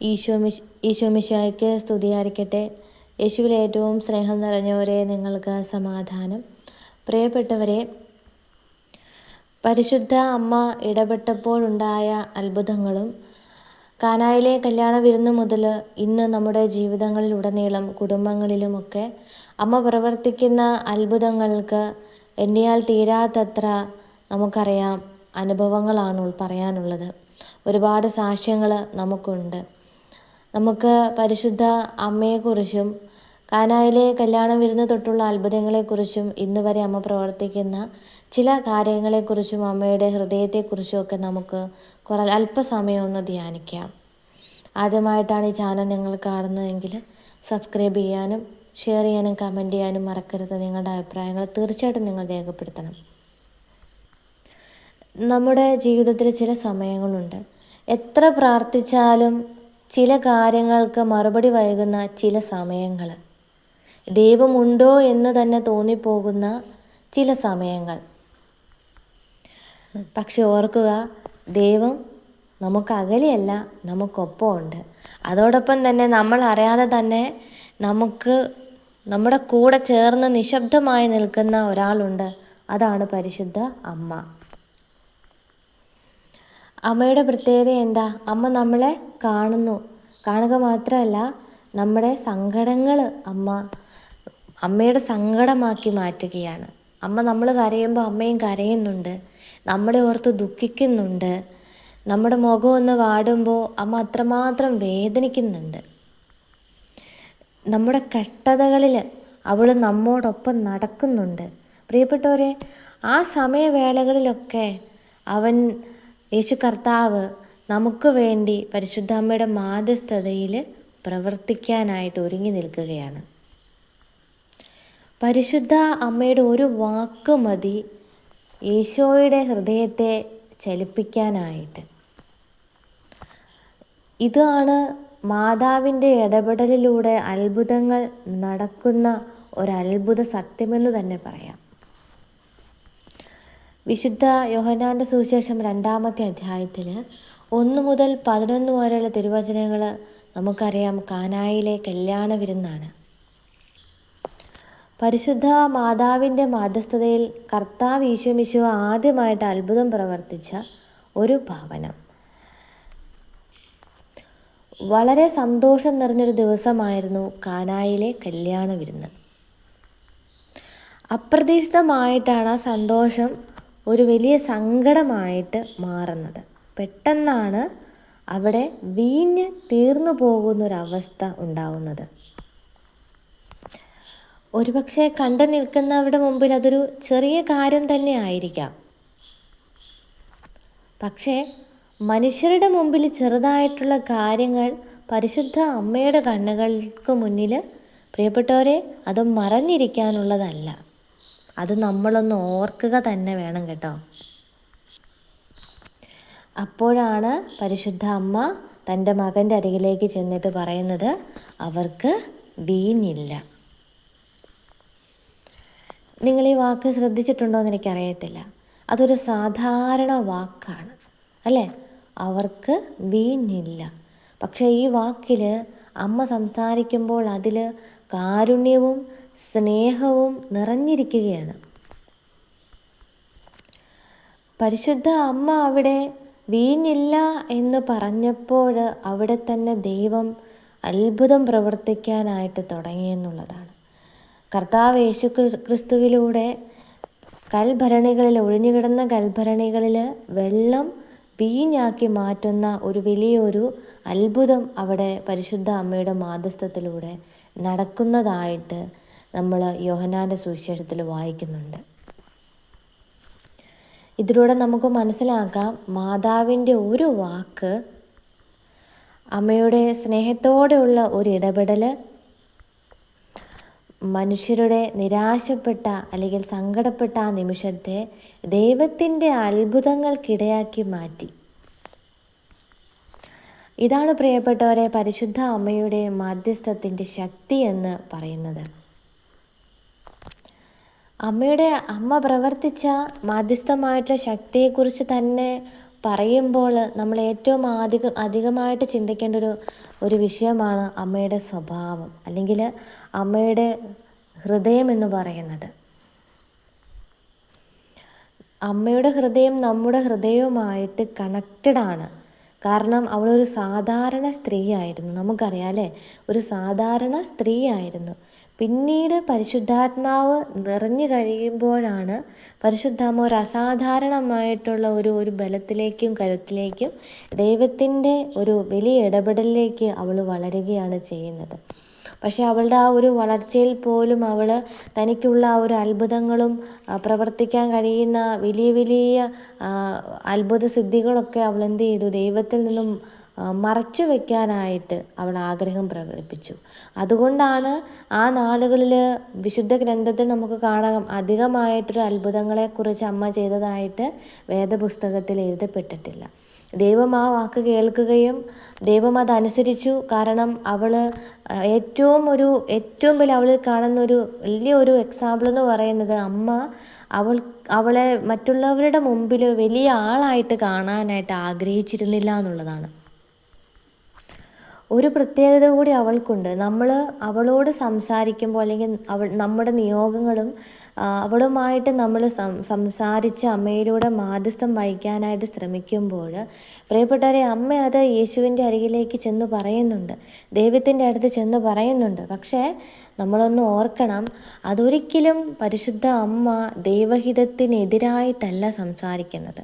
ഈശോമിശ് ഈശോമിശായ്ക്ക് സ്തുതിയായിരിക്കട്ടെ. യേശുവിൽ ഏറ്റവും സ്നേഹം നിറഞ്ഞവരെ നിങ്ങൾക്ക് സമാധാനം. പ്രിയപ്പെട്ടവരെ പരിശുദ്ധ അമ്മ ഇടപെട്ടപ്പോഴുണ്ടായ അത്ഭുതങ്ങളും കാനായിലെ കല്യാണ വിരുന്ന് മുതൽ ഇന്ന് നമ്മുടെ ജീവിതങ്ങളിലുടനീളം കുടുംബങ്ങളിലുമൊക്കെ അമ്മ പ്രവർത്തിക്കുന്ന അത്ഭുതങ്ങൾക്ക് എണ്ണിയാൽ തീരാത്തത്ര നമുക്കറിയാം അനുഭവങ്ങളാണ് പറയാനുള്ളത്. ഒരുപാട് സാക്ഷ്യങ്ങൾ നമുക്കുണ്ട്. നമുക്ക് പരിശുദ്ധ അമ്മയെക്കുറിച്ചും കാനായിലെ കല്യാണം വിരുന്ന് തൊട്ടുള്ള അത്ഭുതങ്ങളെക്കുറിച്ചും ഇന്ന് വരെ അമ്മ പ്രവർത്തിക്കുന്ന ചില കാര്യങ്ങളെക്കുറിച്ചും അമ്മയുടെ ഹൃദയത്തെക്കുറിച്ചും ഒക്കെ നമുക്ക് കുറേ അല്പസമയം ഒന്ന് ധ്യാനിക്കാം. ആദ്യമായിട്ടാണ് ഈ ചാനൽ നിങ്ങൾ കാണുന്നതെങ്കിൽ സബ്സ്ക്രൈബ് ചെയ്യാനും ഷെയർ ചെയ്യാനും കമന്റ് ചെയ്യാനും മറക്കരുത്. നിങ്ങളുടെ അഭിപ്രായങ്ങൾ തീർച്ചയായിട്ടും നിങ്ങൾ രേഖപ്പെടുത്തണം. നമ്മുടെ ജീവിതത്തിൽ ചില സമയങ്ങളുണ്ട്. എത്ര പ്രാർത്ഥിച്ചാലും ചില കാര്യങ്ങൾക്ക് മറുപടി വൈകുന്ന ചില സമയങ്ങൾ. ദൈവമുണ്ടോ എന്ന് തന്നെ തോന്നിപ്പോകുന്ന ചില സമയങ്ങൾ. പക്ഷെ ഓർക്കുക ദൈവം നമുക്ക് അകലെയല്ല നമുക്കൊപ്പമുണ്ട്. അതോടൊപ്പം തന്നെ നമ്മൾ അറിയാതെ തന്നെ നമുക്ക് നമ്മുടെ കൂടെ ചേർന്ന് നിശബ്ദമായി നിൽക്കുന്ന ഒരാളുണ്ട്. അതാണ് പരിശുദ്ധ അമ്മ. അമ്മയുടെ പ്രത്യേകത എന്താ? അമ്മ നമ്മളെ കാണുന്നു. കാണുക മാത്രമല്ല നമ്മുടെ സങ്കടങ്ങൾ അമ്മ അമ്മയുടെ സങ്കടമാക്കി മാറ്റുകയാണ്. അമ്മ നമ്മൾ കരയുമ്പോൾ അമ്മയും കരയുന്നുണ്ട്. നമ്മളെ ഓർത്ത് ദുഃഖിക്കുന്നുണ്ട്. നമ്മുടെ മുഖം ഒന്ന് വാടുമ്പോൾ അമ്മ അത്രമാത്രം വേദനിക്കുന്നുണ്ട്. നമ്മുടെ കഷ്ടതകളിൽ അവൾ നമ്മോടൊപ്പം നടക്കുന്നുണ്ട്. പ്രിയപ്പെട്ടവരെ ആ സമയവേളകളിലൊക്കെ അവൻ യേശു കർത്താവ് നമുക്ക് വേണ്ടി പരിശുദ്ധ അമ്മയുടെ മാധ്യസ്ഥതയിൽ പ്രവർത്തിക്കാനായിട്ട് ഒരുങ്ങി നിൽക്കുകയാണ്. പരിശുദ്ധ അമ്മയുടെ ഒരു വാക്ക് മതി യേശോയുടെ ഹൃദയത്തെ ചലിപ്പിക്കാനായിട്ട്. ഇതാണ് മാതാവിന്റെ ഇടപെടലിലൂടെ അത്ഭുതങ്ങൾ നടക്കുന്ന ഒരത്ഭുത സത്യമെന്ന് തന്നെ പറയാം. വിശുദ്ധ യോഹനാന്റെ സുവിശേഷം രണ്ടാമത്തെ അധ്യായത്തിൽ ഒന്ന് മുതൽ പതിനൊന്ന് വരെയുള്ള തിരുവചനങ്ങൾ നമുക്കറിയാം കാനായിലെ കല്യാണ വിരുന്നാണ്. പരിശുദ്ധ മാതാവിന്റെ മാധ്യസ്ഥതയിൽ കർത്താവ് ഈശോമിശോ ആദ്യമായിട്ട് അത്ഭുതം പ്രവർത്തിച്ച ഒരു ഭവനം. വളരെ സന്തോഷം നിറഞ്ഞൊരു ദിവസമായിരുന്നു കാനായിലെ കല്യാണ വിരുന്ന്. അപ്രതീക്ഷിതമായിട്ടാണ് ആ സന്തോഷം ഒരു വലിയ സങ്കടമായിട്ട് മാറുന്നത്. പെട്ടെന്നാണ് അവിടെ വീഞ്ഞ് തീർന്നു പോകുന്നൊരവസ്ഥ ഉണ്ടാവുന്നത്. ഒരുപക്ഷെ കണ്ടു നിൽക്കുന്നവരുടെ മുമ്പിൽ അതൊരു ചെറിയ കാര്യം തന്നെ ആയിരിക്കാം. പക്ഷേ മനുഷ്യരുടെ മുമ്പിൽ ചെറുതായിട്ടുള്ള കാര്യങ്ങൾ പരിശുദ്ധ അമ്മയുടെ കണ്ണുകൾക്ക് മുന്നിൽ പ്രിയപ്പെട്ടവരെ അത് മറഞ്ഞിരിക്കാനുള്ളതല്ല. അത് നമ്മളൊന്ന് ഓർക്കുക തന്നെ വേണം കേട്ടോ. അപ്പോഴാണ് പരിശുദ്ധ അമ്മ തന്റെ മകന്റെ അരികിലേക്ക് ചെന്നിട്ട് പറയുന്നത് അവർക്ക് വീഞ്ഞില്ല. നിങ്ങൾ ഈ വാക്ക് ശ്രദ്ധിച്ചിട്ടുണ്ടോ എന്ന് എനിക്കറിയത്തില്ല. അതൊരു സാധാരണ വാക്കാണ് അല്ലേ? അവർക്ക് വീഞ്ഞില്ല. പക്ഷേ ഈ വാക്കിൽ അമ്മ സംസാരിക്കുമ്പോൾ അതിൽ കാരുണ്യവും സ്നേഹവും നിറഞ്ഞിരിക്കുകയാണ്. പരിശുദ്ധ അമ്മ അവിടെ വീഞ്ഞില്ല എന്ന് പറഞ്ഞപ്പോൾ അവിടെ തന്നെ ദൈവം അത്ഭുതം പ്രവർത്തിക്കാനായിട്ട് തുടങ്ങിയെന്നുള്ളതാണ് കർത്താവ് യേശു ക്രിസ്തുവിലൂടെ കൽഭരണികളിൽ ഒഴിഞ്ഞുകിടന്ന കൽഭരണികളിൽ വെള്ളം വീഞ്ഞാക്കി മാറ്റുന്ന ഒരു വലിയൊരു അത്ഭുതം അവിടെ പരിശുദ്ധ അമ്മയുടെ മാധ്യസ്ഥത്തിലൂടെ നടക്കുന്നതായിട്ട് നമ്മൾ യോഹനാന്റെ സുവിശേഷത്തിൽ വായിക്കുന്നുണ്ട്. ഇതിലൂടെ നമുക്ക് മനസ്സിലാക്കാം മാതാവിന്റെ ഒരു വാക്ക് അമ്മയുടെ സ്നേഹത്തോടെയുള്ള ഒരു ഇടപെടൽ മനുഷ്യരുടെ നിരാശപ്പെട്ട അല്ലെങ്കിൽ സങ്കടപ്പെട്ട ആ നിമിഷത്തെ ദൈവത്തിന്റെ അത്ഭുതങ്ങൾക്കിടയാക്കി മാറ്റി. ഇതാണ് പ്രിയപ്പെട്ടവരെ പരിശുദ്ധ അമ്മയുടെ മാധ്യസ്ഥത്തിന്റെ ശക്തി എന്ന് പറയുന്നത്. അമ്മയുടെ അമ്മ പ്രവർത്തിച്ച മാധ്യസ്ഥമായിട്ടുള്ള ശക്തിയെക്കുറിച്ച് തന്നെ പറയുമ്പോൾ നമ്മൾ ഏറ്റവും അധികം അധികമായിട്ട് ചിന്തിക്കേണ്ട ഒരു ഒരു വിഷയമാണ് അമ്മയുടെ സ്വഭാവം അല്ലെങ്കിൽ അമ്മയുടെ ഹൃദയം എന്ന് പറയുന്നത്. അമ്മയുടെ ഹൃദയം നമ്മുടെ ഹൃദയവുമായിട്ട് കണക്റ്റഡ് ആണ്. കാരണം അവളൊരു സാധാരണ സ്ത്രീയായിരുന്നു. നമുക്കറിയാം അല്ലേ? ഒരു സാധാരണ സ്ത്രീയായിരുന്നു. പിന്നീട് പരിശുദ്ധാത്മാവ് നിറഞ്ഞു കഴിയുമ്പോഴാണ് പരിശുദ്ധാത്മ ഒരു അസാധാരണമായിട്ടുള്ള ഒരു ഒരു ബലത്തിലേക്കും കരുത്തിലേക്കും ദൈവത്തിന്റെ ഒരു വലിയ ഇടപെടലിലേക്ക് അവൾ വളരുകയാണ് ചെയ്യുന്നത്. പക്ഷെ അവളുടെ ആ ഒരു വളർച്ചയിൽ പോലും അവൾ തനിക്കുള്ള ആ ഒരു അത്ഭുതങ്ങളും പ്രവർത്തിക്കാൻ കഴിയുന്ന വലിയ വലിയ അത്ഭുത സിദ്ധികളൊക്കെ അവൾ എന്ത് ചെയ്തു? ദൈവത്തിൽ നിന്നും മറച്ചു വയ്ക്കാനായിട്ട് അവൾ ആഗ്രഹം പ്രകടിപ്പിച്ചു. അതുകൊണ്ടാണ് ആ നാളുകളിൽ വിശുദ്ധ ഗ്രന്ഥത്തിൽ നമുക്ക് കാണാം അധികമായിട്ടൊരു അത്ഭുതങ്ങളെക്കുറിച്ച് അമ്മ ചെയ്തതായിട്ട് വേദപുസ്തകത്തിൽ എഴുതപ്പെട്ടിട്ടില്ല. ദൈവം ആ വാക്ക് കേൾക്കുകയും ദൈവം അതനുസരിച്ചു കാരണം അവൾ ഏറ്റവും ഒരു ഏറ്റവും വലിയ അവളിൽ കാണുന്ന ഒരു വലിയ ഒരു എക്സാമ്പിൾ എന്ന് പറയുന്നത് അമ്മ അവൾ അവളെ മറ്റുള്ളവരുടെ മുമ്പിൽ വലിയ ആളായിട്ട് കാണാനായിട്ട് ആഗ്രഹിച്ചിരുന്നില്ല എന്നുള്ളതാണ്. ഒരു പ്രത്യേകത കൂടി അവൾക്കുണ്ട്. നമ്മൾ അവളോട് സംസാരിക്കുമ്പോൾ അല്ലെങ്കിൽ അവൾ നമ്മുടെ നിയോഗങ്ങളും അവളുമായിട്ട് നമ്മൾ സംസാരിച്ച് അമ്മയിലൂടെ മാധ്യസ്ഥം വഹിക്കാനായിട്ട് ശ്രമിക്കുമ്പോൾ പ്രിയപ്പെട്ടവരെ അമ്മ അത് യേശുവിന്റെ അരികിലേക്ക് ചെന്ന് പറയുന്നുണ്ട്. ദൈവത്തിന്റെ അടുത്ത് ചെന്ന് പറയുന്നുണ്ട്. പക്ഷേ നമ്മളൊന്ന് ഓർക്കണം അതൊരിക്കലും പരിശുദ്ധ അമ്മ ദൈവഹിതത്തിനെതിരായിട്ടല്ല സംസാരിക്കുന്നത്.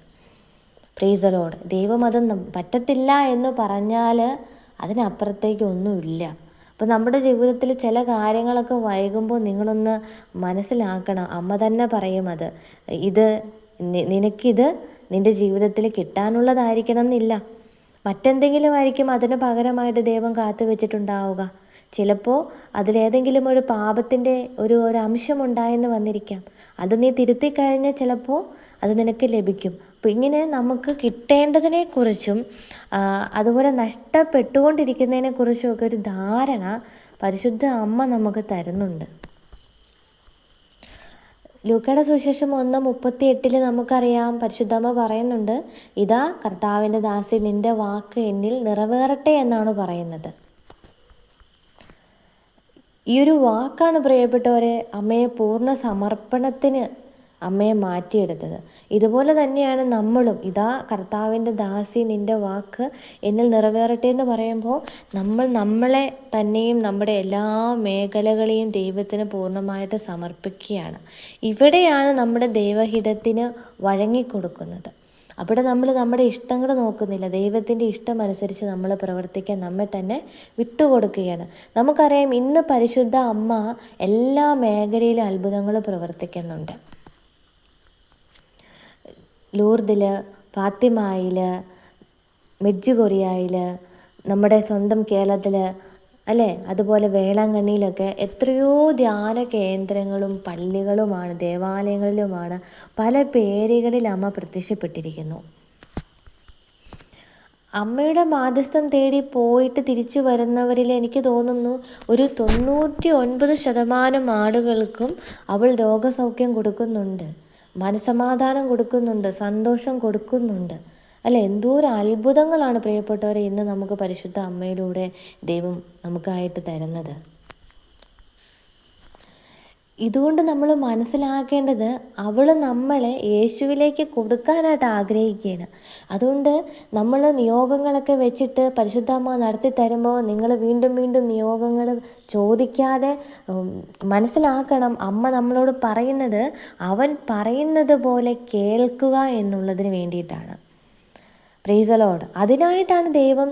പ്രീസലോട് ദൈവം അത് പറ്റത്തില്ല എന്ന് പറഞ്ഞാൽ അതിനപ്പുറത്തേക്ക് ഒന്നുമില്ല അപ്പോൾ നമ്മുടെ ജീവിതത്തിൽ ചില കാര്യങ്ങളൊക്കെ വൈകുമ്പോൾ നിങ്ങളൊന്ന് മനസ്സിലാക്കണം. അമ്മ തന്നെ പറയും അത്. ഇത് നിനക്കിത് നിന്റെ ജീവിതത്തിൽ കിട്ടാനുള്ളതായിരിക്കണം എന്നില്ല. മറ്റെന്തെങ്കിലും ആയിരിക്കും അതിന് പകരമായിട്ട് ദൈവം കാത്തു വെച്ചിട്ടുണ്ടാവുക. ചിലപ്പോൾ അതിലേതെങ്കിലും ഒരു പാപത്തിന്റെ ഒരു ഒരു അംശം ഉണ്ടായെന്ന് വന്നിരിക്കാം. അത് നീ തിരുത്തി കഴിഞ്ഞാൽ ചിലപ്പോൾ അത് നിനക്ക് ലഭിക്കും. അപ്പം ഇങ്ങനെ നമുക്ക് കിട്ടേണ്ടതിനെക്കുറിച്ചും അതുപോലെ നഷ്ടപ്പെട്ടുകൊണ്ടിരിക്കുന്നതിനെക്കുറിച്ചും ഒക്കെ ഒരു ധാരണ പരിശുദ്ധ അമ്മ നമുക്ക് തരുന്നുണ്ട്. ലൂക്കയുടെ സുശേഷം ഒന്ന് മുപ്പത്തി എട്ടിൽ നമുക്കറിയാം പരിശുദ്ധമ്മ പറയുന്നുണ്ട് ഇതാ കർത്താവിന്റെ ദാസി നിന്റെ വാക്ക് എന്നിൽ നിറവേറട്ടെ എന്നാണ് പറയുന്നത്. ഈ ഒരു വാക്കാണ് പ്രിയപ്പെട്ടവരെ അമ്മയെ പൂർണ സമർപ്പണത്തിന് അമ്മയെ മാറ്റിയെടുത്തത്. ഇതുപോലെ തന്നെയാണ് നമ്മളും. ഇതാ കർത്താവിന്റെ ദാസി നിന്റെ വാക്ക് എന്നിൽ നിറവേറട്ടെ എന്ന് പറയുമ്പോൾ നമ്മൾ നമ്മളെ തന്നെയും നമ്മുടെ എല്ലാ മേഖലകളെയും ദൈവത്തിന് പൂർണമായിട്ട് സമർപ്പിക്കുകയാണ്. ഇവിടെയാണ് നമ്മുടെ ദൈവഹിതത്തിന് വഴങ്ങിക്കൊടുക്കുന്നത്. അവിടെ നമ്മൾ നമ്മുടെ ഇഷ്ടങ്ങൾ നോക്കുന്നില്ല. ദൈവത്തിന്റെ ഇഷ്ടം അനുസരിച്ച് നമ്മൾ പ്രവർത്തിക്കാൻ നമ്മെ തന്നെ വിട്ടുകൊടുക്കുകയാണ്. നമുക്കറിയാം ഇന്ന് പരിശുദ്ധ അമ്മ എല്ലാ മേഖലയിലും അത്ഭുതങ്ങൾ പ്രവർത്തിക്കുന്നുണ്ട്. ലൂർദിൽ ഫാത്തിമായിൽ മെജ്ജുകൊറിയയിൽ നമ്മുടെ സ്വന്തം കേരളത്തിൽ അല്ലേ? അതുപോലെ വേളാങ്കണ്ണിയിലൊക്കെ എത്രയോ ധ്യാന കേന്ദ്രങ്ങളും പള്ളികളുമാണ് ദേവാലയങ്ങളിലുമാണ് പല പേരുകളിൽ അമ്മ പ്രത്യക്ഷപ്പെട്ടിരിക്കുന്നു. അമ്മയുടെ മാധ്യസ്ഥം തേടി പോയിട്ട് തിരിച്ചു വരുന്നവരിൽ എനിക്ക് തോന്നുന്നു ഒരു തൊണ്ണൂറ്റി ഒൻപത് ശതമാനം ആളുകൾക്കും അവൾ രോഗസൗഖ്യം കൊടുക്കുന്നുണ്ട്. മനസമാധാനം കൊടുക്കുന്നുണ്ട് സന്തോഷം കൊടുക്കുന്നുണ്ട്. അല്ല? എന്തോരം അത്ഭുതങ്ങളാണ് പ്രിയപ്പെട്ടവരെ ഇന്ന് നമുക്ക് പരിശുദ്ധ അമ്മയിലൂടെ ദൈവം നമുക്കായിട്ട് തരുന്നത്. ഇതുകൊണ്ട് നമ്മൾ മനസ്സിലാക്കേണ്ടത് അവൾ നമ്മളെ യേശുവിലേക്ക് കൊടുക്കാനായിട്ട് ആഗ്രഹിക്കുകയാണ്. അതുകൊണ്ട് നമ്മൾ നിയോഗങ്ങളൊക്കെ വെച്ചിട്ട് പരിശുദ്ധാമ്മ നടത്തി തരുമ്പോൾ നിങ്ങൾ വീണ്ടും വീണ്ടും നിയോഗങ്ങൾ ചോദിക്കാതെ മനസ്സിലാക്കണം അമ്മ നമ്മളോട് പറയുന്നത് അവൻ പറയുന്നത് പോലെ കേൾക്കുക എന്നുള്ളതിന് വേണ്ടിയിട്ടാണ്. പ്രീസലോട് അതിനായിട്ടാണ് ദൈവം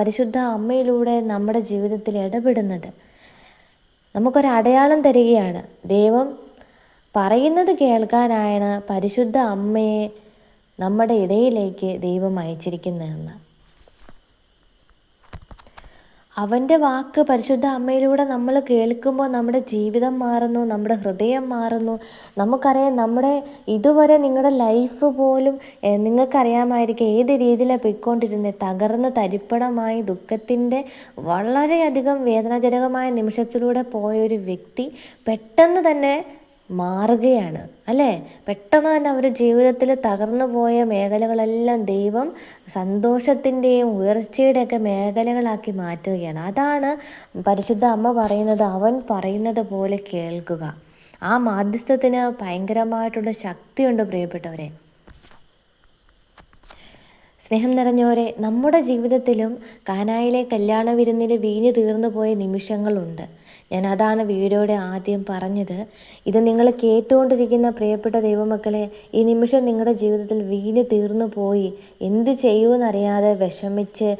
പരിശുദ്ധ അമ്മയിലൂടെ നമ്മുടെ ജീവിതത്തിൽ ഇടപെടുന്നത്. നമുക്കൊരു അടയാളം തരികയാണ്. ദൈവം പറയുന്നത് കേൾക്കാനായാണ് പരിശുദ്ധ അമ്മയെ നമ്മുടെ ഇടയിലേക്ക് ദൈവം അയച്ചിരിക്കുന്നതെന്ന്. അവന്റെ വാക്ക് പരിശുദ്ധ അമ്മയിലൂടെ നമ്മൾ കേൾക്കുമ്പോൾ നമ്മുടെ ജീവിതം മാറുന്നു നമ്മുടെ ഹൃദയം മാറുന്നു. നമുക്കറിയാം നമ്മുടെ ഇതുവരെ നിങ്ങളുടെ ലൈഫ് പോലും നിങ്ങൾക്കറിയാമായിരിക്കും ഏത് രീതിയിലാണ് പോയിക്കൊണ്ടിരുന്നത്. തകർന്ന് തരിപ്പണമായി ദുഃഖത്തിന്റെ വളരെയധികം വേദനാജനകമായ നിമിഷത്തിലൂടെ പോയൊരു വ്യക്തി പെട്ടെന്ന് തന്നെ മാറുകയാണ് അല്ലേ? പെട്ടെന്ന് തന്നെ അവരുടെ ജീവിതത്തിൽ തകർന്നു പോയ മേഖലകളെല്ലാം ദൈവം സന്തോഷത്തിന്റെയും ഉയർച്ചയുടെയൊക്കെ മേഖലകളാക്കി മാറ്റുകയാണ്. അതാണ് പരിശുദ്ധ അമ്മ പറയുന്നത് അവൻ പറയുന്നത് പോലെ കേൾക്കുക. ആ മാധ്യസ്ഥത്തിന് ഭയങ്കരമായിട്ടുള്ള ശക്തിയുണ്ട് പ്രിയപ്പെട്ടവരെ. സ്നേഹം നിറഞ്ഞവരെ നമ്മുടെ ജീവിതത്തിലും കാനായിലെ കല്യാണ വിരുന്നിൽ വീഞ്ഞു തീർന്നു പോയ നിമിഷങ്ങളുണ്ട്. ഞാൻ അതാണ് വീഡിയോയുടെ ആദ്യം പറഞ്ഞത്. ഇത് നിങ്ങൾ കേട്ടുകൊണ്ടിരിക്കുന്ന പ്രിയപ്പെട്ട ദൈവമക്കളെ ഈ നിമിഷം നിങ്ങളുടെ ജീവിതത്തിൽ വീൽ തീർന്നു പോയി. എന്ത് ചെയ്യുമെന്നറിയാതെ വിഷമിച്ച്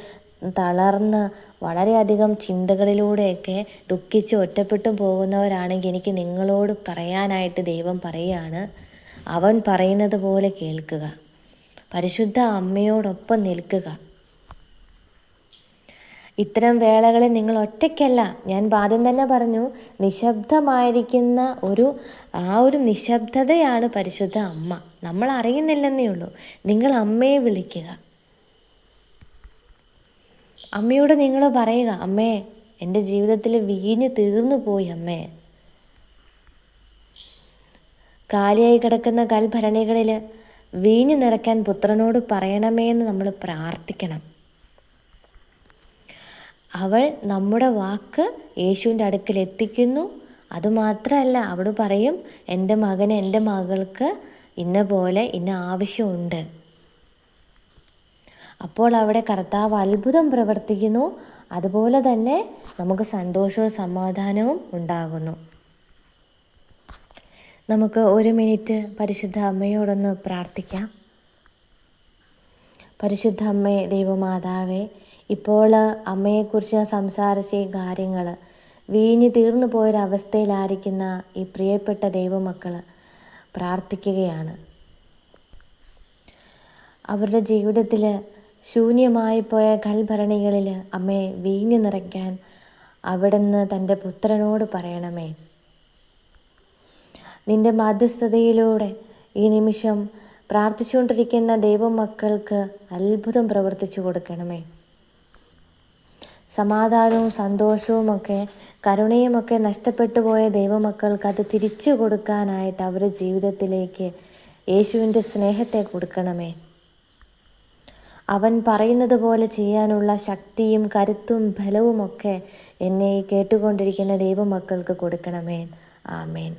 തളർന്ന് വളരെയധികം ചിന്തകളിലൂടെയൊക്കെ ദുഃഖിച്ച് ഒറ്റപ്പെട്ടും പോകുന്നവരാണെങ്കിൽ എനിക്ക് നിങ്ങളോട് പറയാനായിട്ട് ദൈവം പറയുകയാണ്. അവൻ പറയുന്നത് പോലെ കേൾക്കുക. പരിശുദ്ധ അമ്മയോടൊപ്പം നിൽക്കുക. ഇത്തരം വേളകളിൽ നിങ്ങൾ ഒറ്റയ്ക്കല്ല. ഞാൻ ആദ്യം തന്നെ പറഞ്ഞു നിശബ്ദമായിരിക്കുന്ന ഒരു ആ ഒരു നിശബ്ദതയാണ് പരിശുദ്ധ അമ്മ. നമ്മൾ അറിയുന്നില്ലെന്നേ ഉള്ളൂ. നിങ്ങൾ അമ്മയെ വിളിക്കുക. അമ്മയോട് നിങ്ങൾ പറയുക അമ്മേ എന്റെ ജീവിതത്തിൽ വീഞ്ഞ് തീർന്നു പോയി അമ്മേ. കാലിയായി കിടക്കുന്ന കൽഭരണികളിൽ വീഞ്ഞ് നിറയ്ക്കാൻ പുത്രനോട് പറയണമേ എന്ന് നമ്മൾ പ്രാർത്ഥിക്കണം. അവൾ നമ്മുടെ വാക്ക് യേശുവിന്റെ അടുക്കൽ എത്തിക്കുന്നു. അതുമാത്രമല്ല അവൾ പറയും എന്റെ മകന് എന്റെ മകൾക്ക് ഇന്ന പോലെ ഇന്ന ആവശ്യമുണ്ട്. അപ്പോൾ അവിടെ കർത്താവ് അത്ഭുതം പ്രവർത്തിക്കുന്നു. അതുപോലെ തന്നെ നമുക്ക് സന്തോഷവും സമാധാനവും ഉണ്ടാകുന്നു. നമുക്ക് ഒരു മിനിറ്റ് പരിശുദ്ധ അമ്മയോടൊന്ന് പ്രാർത്ഥിക്കാം. പരിശുദ്ധ അമ്മേ ദൈവമാതാവേ ഇപ്പോൾ അമ്മയെക്കുറിച്ച് സംസാരിച്ച ഈ കാര്യങ്ങൾ വീഞ്ഞു തീർന്നു പോയൊരവസ്ഥയിലായിരിക്കുന്ന ഈ പ്രിയപ്പെട്ട ദൈവമക്കൾ പ്രാർത്ഥിക്കുകയാണ്. അവരുടെ ജീവിതത്തിൽ ശൂന്യമായി പോയ കൽഭരണികളിൽ അമ്മയെ വീഞ്ഞു നിറയ്ക്കാൻ അവിടുന്ന് തന്റെ പുത്രനോട് പറയണമേ. നിന്റെ മധ്യസ്ഥതയിലൂടെ ഈ നിമിഷം പ്രാർത്ഥിച്ചുകൊണ്ടിരിക്കുന്ന ദൈവമക്കൾക്ക് അത്ഭുതം പ്രവർത്തിച്ചു കൊടുക്കണമേ. സമാധാനവും സന്തോഷവുമൊക്കെ കരുണയുമൊക്കെ നഷ്ടപ്പെട്ടു പോയ ദൈവമക്കൾക്ക് അത് തിരിച്ചു കൊടുക്കാനായിട്ട് അവരുടെ ജീവിതത്തിലേക്ക് യേശുവിന്റെ സ്നേഹത്തെ കൊടുക്കണമേ. അവൻ പറയുന്നത് പോലെ ചെയ്യാനുള്ള ശക്തിയും കരുത്തും ബലവുമൊക്കെ എന്നെ കേട്ടുകൊണ്ടിരിക്കുന്ന ദൈവമക്കൾക്ക് കൊടുക്കണമേ. ആമേൻ.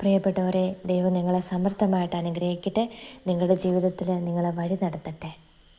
പ്രിയപ്പെട്ടവരെ ദൈവം നിങ്ങളെ സമർത്ഥമായിട്ട് അനുഗ്രഹിക്കട്ടെ. നിങ്ങളുടെ ജീവിതത്തിൽ നിങ്ങളെ വഴി നടത്തട്ടെ.